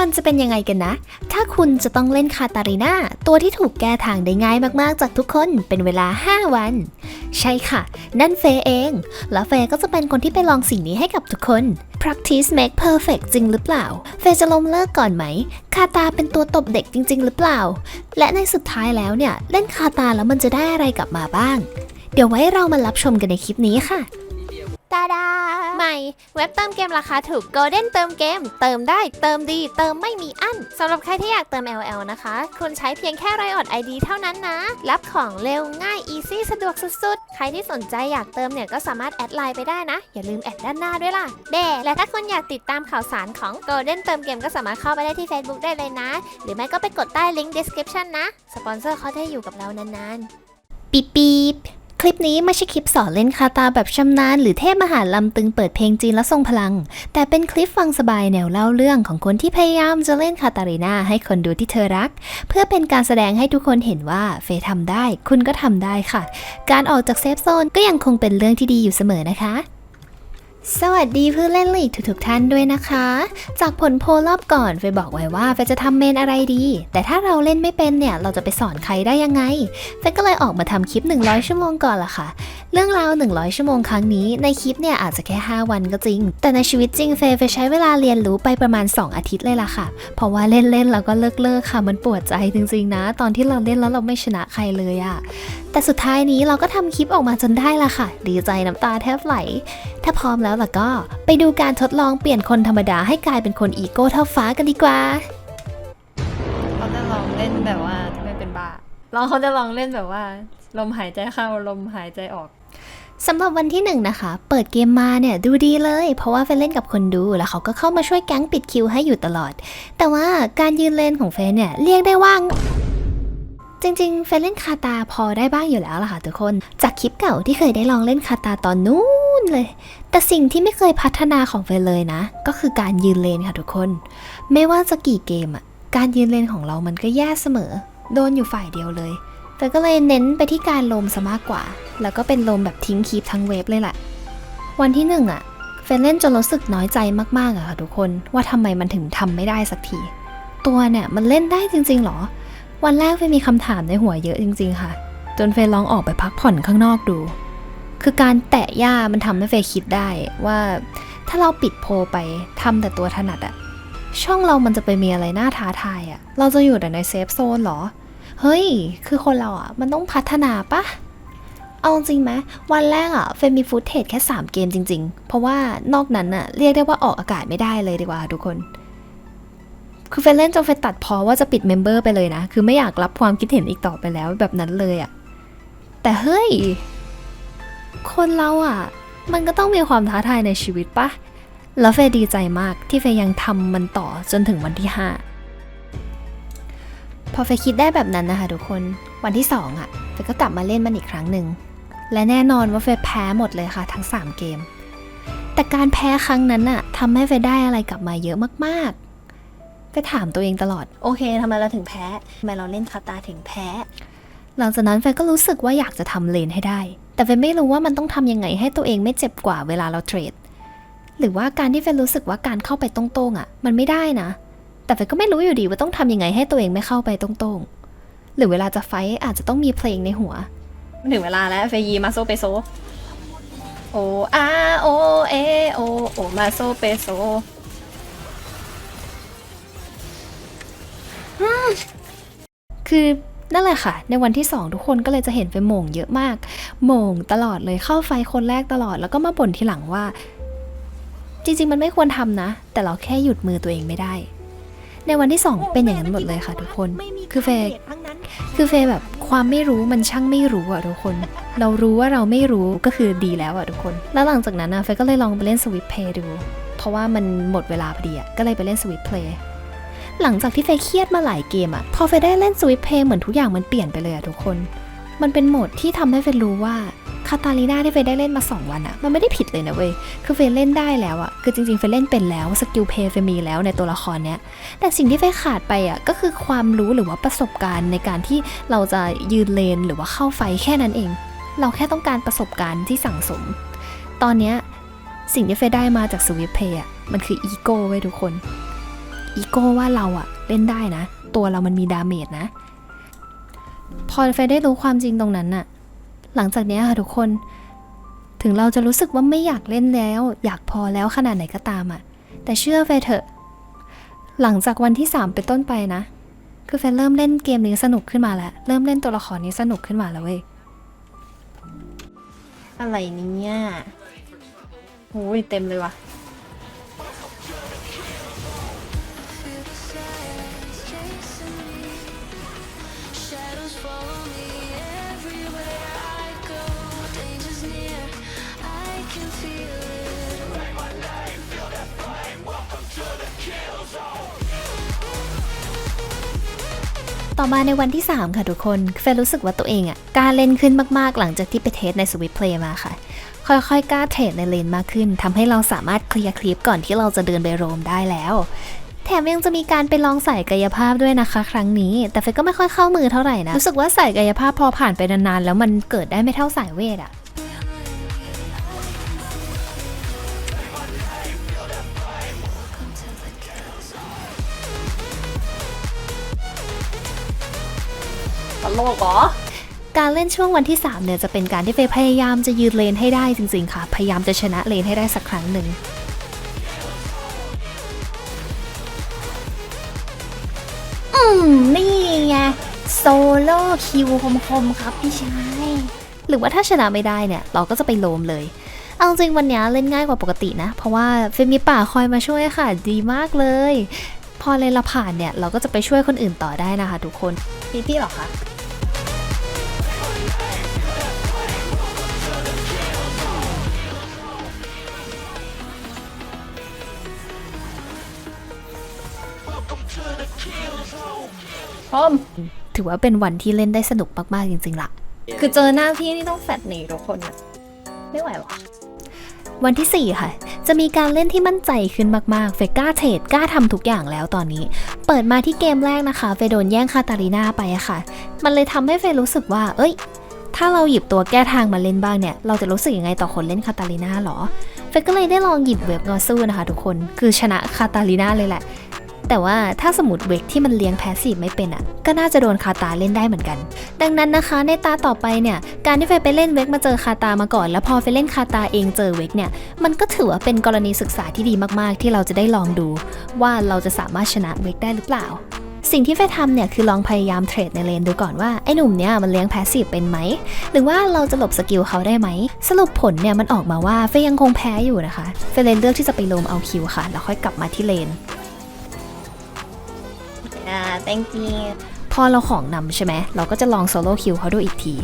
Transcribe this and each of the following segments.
มันจะเป็นยังไงกันนะ ถ้าคุณจะต้องเล่นคาตาริน่าตัวที่ถูกแก้ทางได้ง่ายมากๆ จากทุกคนเป็นเวลา 5 วัน ใช่ค่ะ นั่นเฟยเอง แล้วเฟยก็จะเป็นคนที่ไปลองสิ่งนี้ให้กับทุกคน practice make perfect จริงหรือเปล่า เฟยจะล้มเลิกก่อนไหม คาตาเป็นตัวตบเด็กจริง ๆ หรือเปล่า และในสุดท้ายแล้วเนี่ย เล่นคาตาแล้วมันจะได้อะไรกลับมาบ้าง เดี๋ยวไว้เรามารับชมกันในคลิปนี้ค่ะ ตาดา ใหม่ เว็บเติมเกมราคาถูก Golden เติมเกม เติมได้ เติมดี เติมไม่มีอั้นสำหรับใครที่อยากเติม LL นะคะ คุณใช้เพียงแค่ไรออด ID เท่านั้นนะ รับของเร็วง่าย easy สะดวกสุดๆ ใครที่สนใจอยากเติมเนี่ยก็สามารถแอดไลน์ไปได้นะ อย่าลืมแอดด้านหน้าด้วยล่ะเด้และถ้าคุณอยากติดตามข่าวสารของ Golden เติมเกมก็สามารถเข้าไปได้ที่ Facebook ได้เลยนะ หรือไม่ก็ไปกดใต้ลิงก์ description นะ สปอนเซอร์เขาจะอยู่กับเรานานๆปีบปีบ คลิปนี้ไม่ใช่คลิปสอนเล่นคาตาแบบชำนาญหรือเทพมหาลำตึงเปิดเพลงจีนและทรงพลัง แต่เป็นคลิปฟังสบายแนวเล่าเรื่องของคนที่พยายามจะเล่นคาตาริน่าให้คนดูที่เธอรัก เพื่อเป็นการแสดงให้ทุกคนเห็นว่าเฟยทำได้ คุณก็ทำได้ค่ะ การออกจากเซฟโซนก็ยังคงเป็นเรื่องที่ดีอยู่เสมอนะคะ สวัสดีเพื่อนเล่นลีกทุกๆท่านด้วยนะคะ จากผลโพลรอบก่อนเฟยบอกไว้ว่าเฟยจะทำเมนอะไรดี แต่ถ้าเราเล่นไม่เป็นเนี่ย เราจะไปสอนใครได้ยังไงเฟยก็เลยออกมาทำคลิป 100 ชั่วโมงก่อนละค่ะ เรื่องราว 100 ชั่วโมงครั้งนี้ในคลิปเนี่ยอาจจะแค่ 5 วันก็จริง แต่ในชีวิตจริงเฟยเฟยใช้เวลาเรียนรู้ไปประมาณ 2 อาทิตย์เลยล่ะค่ะ เพราะว่าเล่นๆแล้วก็เลิกๆค่ะมันปวดใจจริงๆนะ ตอนที่เราเล่นแล้วเราไม่ชนะใครเลยอะแต่สุดท้ายนี้เราก็ทำคลิปออกมาจนได้ละค่ะ ดีใจน้ำตาแทบไหล ถ้าพร้อมแล้วล่ะก็ ไปดูการทดลองเปลี่ยนคนธรรมดาให้กลายเป็นคนอีโก้เท่าฟ้ากันดีกว่า เขาจะลองเล่นแบบว่าที่ไม่เป็นบ้าลองเขาจะลองเล่นแบบว่า ลมหายใจเข้าลมหายใจออก สำหรับวันที่หนึ่งนะคะ เปิดเกมมาเนี่ยดูดีเลย เพราะว่าเฟนเล่นกับคนดูแล้วเขาก็เข้ามาช่วยแก๊งปิดคิวให้อยู่ตลอด แต่ว่าการยืนเลนของเฟนเนี่ยเรียกได้ว่า จริงๆเฟนเล่นคาตาพอได้บ้างอยู่แล้วล่ะค่ะทุกคน จากคลิปเก่าที่เคยได้ลองเล่นคาตาตอนนู้นเลย แต่สิ่งที่ไม่เคยพัฒนาของเฟนเลยนะ ก็คือการยืนเลนค่ะทุกคน ไม่ว่าจะกี่เกมอะการยืนเลนของเรามันก็แย่เสมอ โดนอยู่ฝ่ายเดียวเลย แต่ก็เลยเน้นไปที่การลมซะมากกว่า แล้วก็เป็นลมแบบทิ้งคีปทั้งเวฟเลยแหละ วันที่หนึ่งอะเฟนเล่นจนรู้สึกน้อยใจมากๆอะค่ะทุกคน ว่าทำไมมันถึงทำไม่ได้สักที ตัวเนี่ยมันเล่นได้จริงๆหรอ วันแรกเฟนมีคำถามในหัวเยอะจริง ๆ ค่ะ จนเฟนลองออกไปพักผ่อนข้างนอกดู คือการแตะหญ้ามันทำให้เฟนคิดได้ว่าถ้าเราปิดโพไปทำแต่ตัวถนัดอะช่องเรามันจะไปมีอะไรน่าท้าทายอะเราจะอยู่แต่ในเซฟโซนเหรอ เฮ้ย คือคนเราอะมันต้องพัฒนาปะเอาจริงไหมวันแรกอะเฟมีฟุตเทจแค่ 3 เกมจริง ๆ เพราะว่านอกนั้นอะเรียกได้ว่าออกอากาศไม่ได้เลยดีกว่าทุกคน คือเฟนเล่นจนเฟนตัดพอว่าจะปิดเมมเบอร์ไปเลยนะ คือไม่อยากรับความคิดเห็นอีกต่อไปแล้วแบบนั้นเลยอะแต่เฮ้ย คนเราอะมันก็ต้องมีความท้าทายในชีวิตปะแล้วเฟยดีใจมากที่เฟยยังทำมันต่อจนถึงวันที่ 5 พอเฟยคิดได้แบบนั้นนะคะทุกคนวันที่ 2อะ่ะเฟยก็กลับมาเล่นมันอีกครั้งหนึ่ง และแน่นอนว่าเฟยแพ้หมดเลยค่ะทั้ง 3 เกม แต่การแพ้ครั้งนั้นอะทำให้เฟยได้อะไรกลับมาเยอะมากๆ เฟยถามตัวเองตลอด โอเคทำไมเราถึงแพ้ทำไมเราเล่นคาตาถึงแพ้ หลังจากนั้นเฟยก็รู้สึกว่าอยากจะทำเลนให้ได้ แต่เฟยไม่รู้ว่ามันต้องทำยังไงให้ตัวเองไม่เจ็บกว่าเวลาเราเทรด หรือว่าการที่เฟนรู้สึกว่าการเข้าไปตรงๆอะ มันไม่ได้นะ แต่เฟนก็ไม่รู้อยู่ดีว่าต้องทำยังไงให้ตัวเองไม่เข้าไปตรงๆ หรือเวลาจะไฟท์อาจจะต้องมีเพลงในหัวถึงเวลาแล้วเฟยีมาโซเปโซโออาโอเอโอโอมาโซเปโซ คือนั่นแหละค่ะ ในวันที่ 2 ทุกคนก็เลยจะเห็นเฟนโหมงเยอะมากโหมงตลอดเลยเข้าไฟคนแรกตลอด แล้วก็มาบ่นทีหลังว่า จริง ๆ มันไม่ควรทำนะ แต่เราแค่หยุดมือตัวเองไม่ได้ ในวันที่ 2 เป็นอย่างนั้นหมดเลยค่ะ ทุกคน คือเฟย์คือเฟย์แบบความไม่รู้มันช่างไม่รู้อะทุกคน เรารู้ว่าเราไม่รู้ก็คือดีแล้วอะทุกคน แล้วหลังจากนั้นนะเฟย์ก็เลยลองไปเล่นสวิตเพย์ดู เพราะว่ามันหมดเวลาพอดีอะก็เลยไปเล่นสวิตเพย์ หลังจากที่เฟยเครียดมาหลายเกมอะพอเฟยได้เล่นสวิตเพย์เหมือนทุกอย่างมันเปลี่ยนไปเลยอะทุกคน มันเป็นโหมดที่ทำให้เฟยรู้ว่าคาตาลีนาที่เฟยได้เล่นมา 2 วันอะมันไม่ได้ผิดเลยนะเว้ย คือเฟยเล่นได้แล้วอะคือจริงๆเฟยเล่นเป็นแล้วสกิลเพย์เฟยมีแล้วในตัวละครเนี้ย แต่สิ่งที่เฟยขาดไปอะก็คือความรู้หรือว่าประสบการณ์ในการที่เราจะยืนเลนหรือว่าเข้าไฟแค่นั้นเอง เราแค่ต้องการประสบการณ์ที่สั่งสม ตอนเนี้ยสิ่งที่เฟยได้มาจากสวิตเพย์อะมันคืออีโก้ไว้ยทุกคน อีโก้ว่าเราอะเล่นได้นะ ตัวเรามันมีดาเมจนะ พอเฟยได้รู้ความจริงตรงนั้นน่ะ หลังจากนี้ค่ะทุกคน ถึงเราจะรู้สึกว่าไม่อยากเล่นแล้ว อยากพอแล้วขนาดไหนก็ตามอะแต่เชื่อเฟยเถอะ หลังจากวันที่ 3 เป็นต้นไปนะ คือเฟยเริ่มเล่นเกมนี้สนุกขึ้นมาแล้ว เริ่มเล่นตัวละครนี้สนุกขึ้นมาแล้วเว้ย อะไรเนี่ยโอ้ยเต็มเลยว่ะ ต่อมาในวันที่ 3 ค่ะทุกคนเฟยรู้สึกว่าตัวเองอะกล้าเล่นขึ้นมากๆ หลังจากที่ไปเทสในสวิตเพลย์มาค่ะ ค่อยๆกล้าเทรดในเลนมากขึ้นทำให้เราสามารถเคลียร์คลิปก่อนที่เราจะเดินไปโรมได้แล้ว แถมยังจะมีการไปลองใส่กายภาพด้วยนะคะ ครั้งนี้ แต่เฟยก็ไม่ค่อยเข้ามือเท่าไหร่นะรู้สึกว่าใส่กายภาพพอผ่านไปนานๆแล้วมันเกิดได้ไม่เท่าสายเวทอะ ตลกเหรอการเล่นช่วงวันที่ 3 เนี่ยจะเป็นการที่เฟยพยายามจะยืนเลนให้ได้จริงๆค่ะ พยายามจะชนะเลนให้ได้สักครั้งหนึ่งอืม นี่ไง โซโล่คิวคมๆครับพี่ชาย หรือว่าถ้าชนะไม่ได้เนี่ย เราก็จะไปโลมเลย เอาจริงวันเนี้ยเล่นง่ายกว่าปกตินะ เพราะว่าเฟยมีป่าคอยมาช่วยค่ะ ดีมากเลย พอเลนเราผ่านเนี่ย เราก็จะไปช่วยคนอื่นต่อได้นะคะทุกคนพี่พี่เหรอคะ พร้อม ถือว่าเป็นวันที่เล่นได้สนุกมาก ๆ จริง ๆ ล่ะ คือเจอหน้าพี่นี่ต้องแฟดหนีทุกคนอะไม่ไหวหรอวันที่ 4 ค่ะ จะมีการเล่นที่มั่นใจขึ้นมาก ๆ เฟยกล้าเทรดกล้าทำทุกอย่างแล้วตอนนี้ เปิดมาที่เกมแรกนะคะ เฟยโดนแย่งคาตาลีนาไปอะค่ะ มันเลยทำให้เฟยรู้สึกว่า เอ้ย ถ้าเราหยิบตัวแก้ทางมาเล่นบ้างเนี่ย เราจะรู้สึกยังไงต่อคนเล่นคาตาลีนาหรอ เฟยก็เลยได้ลองหยิบเว็บงอสู้นะคะ ทุกคน คือชนะคาตาลีนาเลยแหละ แต่ว่าถ้าสมมติเวกที่มันเลี้ยงแพสซีฟไม่เป็นอะ่ะ ก็น่าจะโดนคาตาเล่นได้เหมือนกัน ดังนั้นนะคะ ในตาต่อไปเนี่ย การที่เฟยไปเล่นเวกมาเจอคาตามาก่อน แล้วพอเฟยเล่นคาตาเองเจอเวกเนี่ย มันก็ถือว่าเป็นกรณีศึกษาที่ดีมากๆ ที่เราจะได้ลองดู ว่าเราจะสามารถชนะเวกได้หรือเปล่าสิ่งที่เฟยทำเนี่ยคือลองพยายามเทรดในเลนดูก่อนว่าไอ้หนุ่มเนี่ยมันเลี้ยงแพสซีฟเป็นไหม หรือว่าเราจะหลบสกิลเขาได้ไหม สรุปผลเนี่ยมันออกมาว่าเฟยยังคงแพ้อยู่นะคะ เฟยเลยเลือกที่จะไปโลมเอาคิวค่ะ แล้วค่อยกลับมาที่เลนอ่า thank you พอเราของนำใช่ไหม เราก็จะลองโซโล่คิวเขาดูอีกที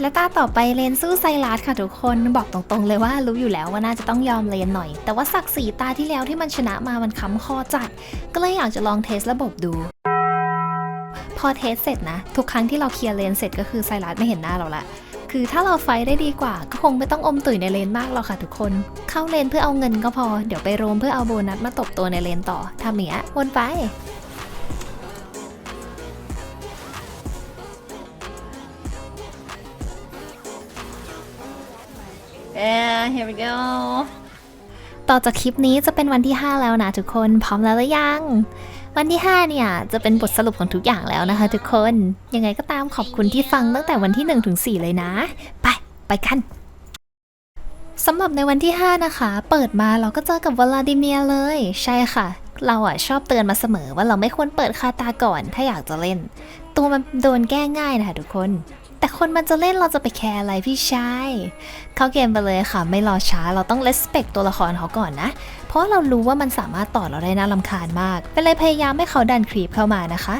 และตาต่อไปเลนสู้ไซรัสค่ะทุกคนบอกตรงๆเลยว่ารู้อยู่แล้วว่าน่าจะต้องยอมเลนหน่อย แต่ว่าศักดิ์ศรีตาที่แล้วที่มันชนะมามันค้ำคอจัด ก็เลยอยากจะลองเทสระบบดู พอเทสเสร็จนะ ทุกครั้งที่เราเคลียร์เลนเสร็จก็คือไซรัสไม่เห็นหน้าเราละคือถ้าเราไฟได้ดีกว่าก็คงไม่ต้องอมตุ๋ยในเลนมากหรอกค่ะทุกคน เข้าเลนเพื่อเอาเงินก็พอ เดี๋ยวไปโรมเพื่อเอาโบนัสมาตบตัวในเลนต่อทำอย่างเงี้ยวนไปเอ้ย here we go ต่อจากคลิปนี้จะเป็นวันที่ 5 แล้วนะทุกคนพร้อมแล้วหรือยัง วันที่ 5 เนี่ย จะเป็นบทสรุปของทุกอย่างแล้วนะคะทุกคนยังไงก็ตามขอบคุณที่ฟังตั้งแต่วันที่1ถึง4เลยนะ ไป ไปกันสำหรับในวันที่ 5 นะคะ เปิดมาเราก็เจอกับวลาดิเมียเลย ใช่ค่ะ เราอะชอบเตือนมาเสมอว่าเราไม่ควรเปิดคาตาก่อนถ้าอยากจะเล่น ตัวมันโดนแก้ง่ายนะคะทุกคน คนมันจะเล่นเราจะไปแคร์อะไรพี่ชายเข้าเกมไปเลยค่ะ ไม่รอช้าเราต้อง respect ตัวละครเขาก่อนนะ เพราะเรารู้ว่ามันสามารถต่อเราได้น่าลำคาญมาก เป็นเลยพยายามให้เขาดันครีปเข้ามานะคะ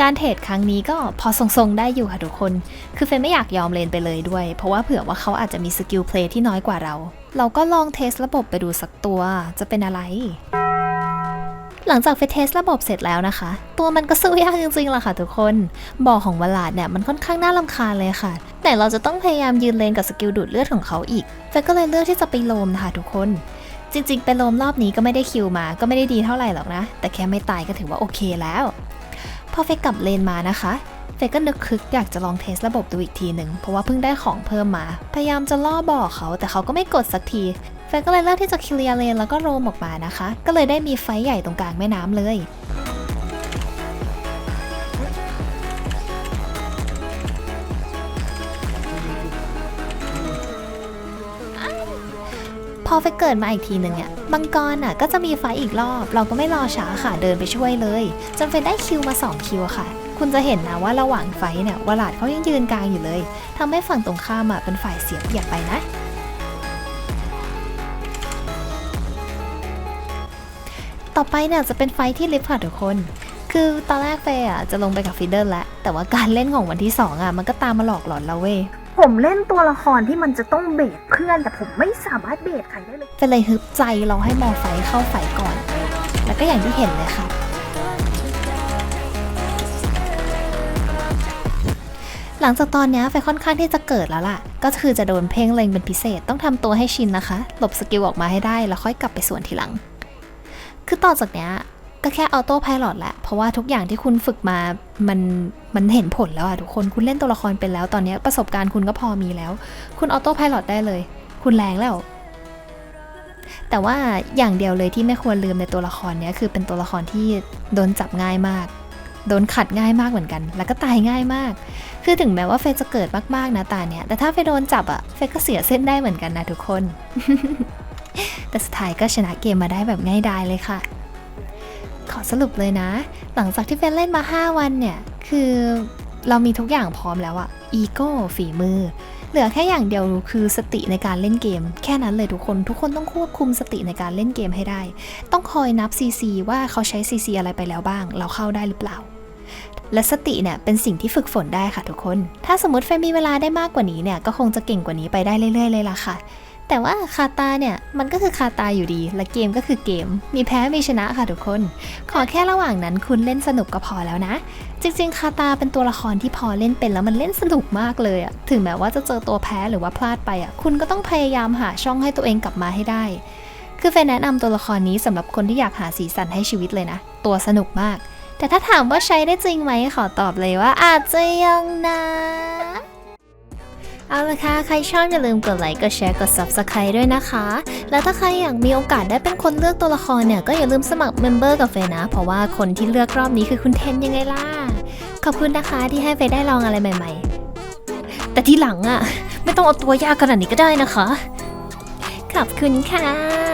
การเทรดครั้งนี้ก็พอทรงๆได้อยู่ค่ะทุกคน คือเฟนไม่อยากยอมเลนไปเลยด้วย เพราะว่าเผื่อว่าเขาอาจจะมีสกิลเพลย์ที่น้อยกว่าเรา เราก็ลองเทสระบบไปดูสักตัวจะเป็นอะไร หลังจากเฟเทสระบบเสร็จแล้วนะคะ ตัวมันก็สู้ยากจริงๆล่ะค่ะทุกคน บ่อของวลาดเนี่ยมันค่อนข้างน่าลำคาญเลยค่ะ แต่เราจะต้องพยายามยืนเลนกับสกิลดูดเลือดของเขาอีกเฟก็เลยเลือกที่จะไปโลมนะคะทุกคน จริงๆ ไปโลมรอบนี้ก็ไม่ได้คิวมา ก็ไม่ได้ดีเท่าไหร่หรอกนะ แต่แค่ไม่ตายก็ถือว่าโอเคแล้ว พอเฟกลับเลนมานะคะเฟก็นึกคึกอยากจะลองเทสระบบดูอีกทีหนึ่งเพราะว่าเพิ่งได้ของเพิ่มมา พยายามจะล่อบ่อเขาแต่เขาก็ไม่กดสักที เฟยก็เลยเลือกที่จะเคลียร์เลนแล้วก็โรมออกมานะคะ ก็เลยได้มีไฟใหญ่ตรงกลางแม่น้ำเลยพอไฟเกิดมาอีกทีหนึ่งเนี่ยมังกรอะก็จะมีไฟอีกรอบ เราก็ไม่รอช้าค่ะเดินไปช่วยเลยจนเฟยได้คิวมา 2 คิวอะค่ะ คุณจะเห็นนะว่าระหว่างไฟเนี่ยวลาดเขายังยืนกลางอยู่เลยทำให้ฝั่งตรงข้ามอะเป็นฝ่ายเสียเปรียบไปนะ ต่อไปเนี่ยจะเป็นไฟท์ที่ลิฟต์ค่ะทุกคน คือตอนแรกเฟยอะจะลงไปกับฟีเดอร์แล้วแต่ว่าการเล่นของวันที่สองอะมันก็ตามมาหลอกหลอนเราเว้ยผมเล่นตัวละครที่มันจะต้องเบสเพื่อน แต่ผมไม่สามารถเบสใครได้เลยเฟยเลยฮึบใจเราให้มอไฟเข้าไฟก่อน แล้วก็อย่างที่เห็นเลยค่ะหลังจากตอนเนี้ยเฟยค่อนข้างที่จะเกิดแล้วล่ะ ก็คือจะโดนเพ่งเล็งเป็นพิเศษต้องทำตัวให้ชินนะคะ หลบสกิลออกมาให้ได้แล้วค่อยกลับไปสวนทีหลัง คือต่อจากเนี้ยก็แค่ออโต้พายโแหละ เพราะว่าทุกอย่างที่คุณฝึกมา มัน มันเห็นผลแล้วอะทุกคน คุณเล่นตัวละครเป็นแล้ว ตอนนี้ประสบการณ์คุณก็พอมีแล้ว คุณออโต้พายโได้เลย คุณแรงแล้ว แต่ว่าอย่างเดียวเลยที่ไม่ควรลืมในตัวละครเนี้ยคือเป็นตัวละครที่โดนจับง่ายมาก โดนขัดง่ายมากเหมือนกัน แล้วก็ตายง่ายมาก คือถึงแม้ว่าเฟจะเกิดมากๆนะตาเนี้ย แต่ถ้าเฟโดนจับอะเฟก็เสียเส้นได้เหมือนกันนะทุกคน แต่สุดท้ายก็ชนะเกมมาได้แบบง่ายดายเลยค่ะ ขอสรุปเลยนะ หลังจากที่เฟยเล่นมา 5 วันเนี่ย คือเรามีทุกอย่างพร้อมแล้วอะอีโก้ฝีมือ เหลือแค่อย่างเดียวคือสติในการเล่นเกม แค่นั้นเลยทุกคนทุกคนต้องควบคุมสติในการเล่นเกมให้ได้ ต้องคอยนับ CC ว่าเขาใช้ CC อะไรไปแล้วบ้าง เราเข้าได้หรือเปล่าและสติเนี่ยเป็นสิ่งที่ฝึกฝนได้ค่ะทุกคน ถ้าสมมติเฟยมีเวลาได้มากกว่านี้เนี่ยก็คงจะเก่งกว่านี้ไปได้เรื่อยๆเลยล่ะค่ะ แต่ว่าคาตาเนี่ยมันก็คือคาตาอยู่ดี และเกมก็คือเกม มีแพ้มีชนะค่ะทุกคน ขอแค่ระหว่างนั้นคุณเล่นสนุกก็พอแล้วนะ จริงๆ คาตาเป็นตัวละครที่พอเล่นเป็นแล้วมันเล่นสนุกมากเลยอะถึงแม้ว่าจะเจอตัวแพ้หรือว่าพลาดไปอะคุณก็ต้องพยายามหาช่องให้ตัวเองกลับมาให้ได้ คือเฟยแนะนำตัวละครนี้สำหรับคนที่อยากหาสีสันให้ชีวิตเลยนะ ตัวสนุกมาก แต่ถ้าถามว่าใช้ได้จริงไหมขอตอบเลยว่าอาจจะยังนะ เอาละค่ะ ใครชอบอย่าลืมกดไลค์ กดแชร์ กด Subscribe ด้วยนะคะ แล้วถ้าใครอยากมีโอกาสได้เป็นคนเลือกตัวละครเนี่ย ก็อย่าลืมสมัครเมมเบอร์กับเฟยนะ เพราะว่าคนที่เลือกรอบนี้คือคุณเทนยังไงล่ะ ขอบคุณนะคะที่ให้เฟยได้ลองอะไรใหม่ ๆ แต่ที่หลังอะ่ะ ไม่ต้องเอาตัวยากขนาดนี้ก็ได้นะคะ ขอบคุณค่ะ